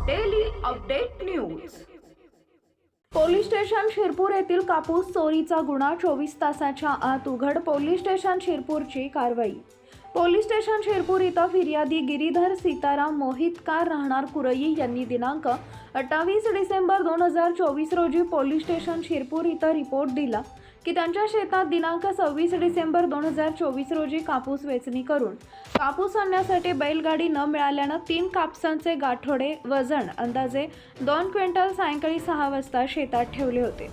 Update news police station Shirpur येथील कापूस चोरीचा गुन्हा चोवीस तासाच्या आत उघड पोलीस स्टेशन शिरपूरची कारवाई. पोलीस स्टेशन शिरपूर इथं फिर्यादी गिरीधर सीताराम मोहितकार राहणार कुरई यांनी दिनांक अठ्ठावीस डिसेंबर दोन हजार चोवीस रोजी पोलीस स्टेशन शिरपूर इथं रिपोर्ट दिला. की त्यांच्या शेतात दिनांक सव्वीस डिसेंबर दोन हजार चोवीस रोजी कापूस वेचणी करून कापूस आणण्यासाठी बैलगाडी न मिळाल्यानं तीन कापसांचे गाठोडे वजन अंदाजे दोन क्विंटल सायंकाळी सहा वाजता शेतात ठेवले होते.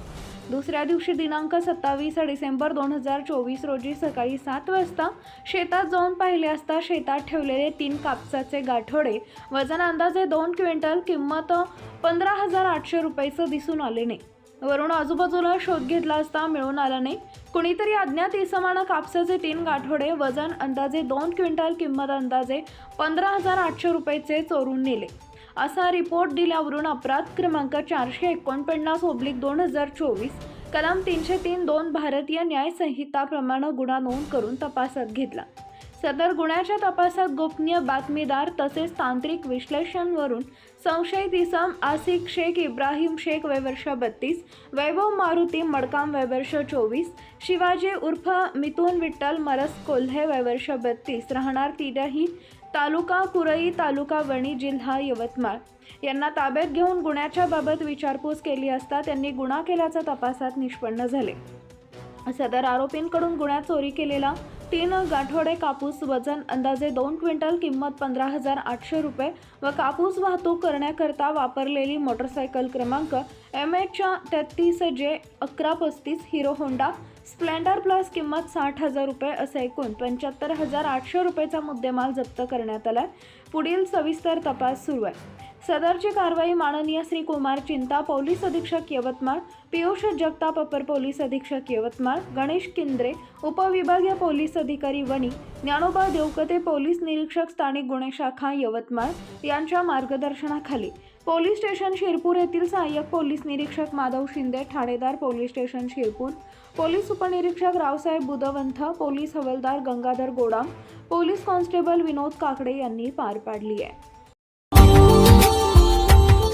दुसऱ्या दिवशी दिनांक सत्तावीस डिसेंबर दोन हजार चोवीस रोजी सकाळी सात वाजता शेतात जाऊन पाहिले असता शेतात ठेवलेले तीन कापसाचे गाठोडे वजन अंदाजे दोन क्विंटल किंमत पंधरा हजार आठशे रुपयेचं दिसून आले नाही. वरून आजूबाजूला शोध घेतला असता मिळून आला नाही. कुणीतरी अज्ञात इसमानं कापसाचे तीन गाठोडे वजन अंदाजे दोन क्विंटल किंमत अंदाजे पंधरा हजार आठशे रुपयेचे चोरून नेले. असा रिपोर्ट दिल्यावरून अपराध क्रमांक चारशे एकोणपन्नास ओब्लिक दोन हजार चोवीस. कलम तीनशे तीन दोन भारतीय न्याय संहिताप्रमाणे गुन्हा नोंद करून तपासात घेतला. सदर गुन्ह्याच्या तपासात गोपनीय बातमीदार तसेच तांत्रिक विश्लेषणवरून संशयित इसम आसिक शेख इब्राहिम शेख वयवर्ष बत्तीस वैभव मारुती मडकाम वयवर्ष चोवीस शिवाजी उर्फ मिथुन विठ्ठल मरस कोल्हे वयवर्ष बत्तीस राहणार तिरही तालुका कुरई तालुका वणी जिल्हा यवतमाळ. यांना ताब्यात घेऊन गुन्ह्याच्या बाबत विचारपूस केली असता त्यांनी गुन्हा केल्याचं तपासात निष्पन्न झाले. सदर आरोपींकडून गुन्ह्यात चोरी केलेला तीन गाठोडे कापूस वजन अंदाजे दोन क्विंटल किंमत पंधरा हजार आठशे रुपये व कापूस वाहतूक करण्याकरता वापरलेली मोटरसायकल क्रमांक एम एच तेहतीस जे अकरा पस्तीस हिरो होंडा स्प्लेंडर प्लस किंमत साठ हजार रुपये असे एकूण पंच्याहत्तर हजार आठशे रुपयेचा मुद्देमाल जप्त करण्यात आलाय. पुढील सविस्तर तपास सुरू आहे. सदरची कारवाई माननीय श्री कुमार चिंता पोलीस अधीक्षक यवतमाळ पियुष जगताप अपर पोलीस अधीक्षक यवतमाळ गणेश किंद्रे उपविभागीय पोलीस अधिकारी वणी ज्ञानोबा देवकते पोलीस निरीक्षक स्थानिक गुन्हे शाखा यवतमाळ यांच्या मार्गदर्शनाखाली. पोलीस स्टेशन शिरपूर येथील सहाय्यक पोलीस निरीक्षक माधव शिंदे ठाणेदार पोलीस स्टेशन शिरपूर पोलीस उपनिरीक्षक रावसाहेब बुधवंत पोलीस हवालदार गंगाधर गोडाम पोलीस कॉन्स्टेबल विनोद काकडे यांनी पार पाडली आहे.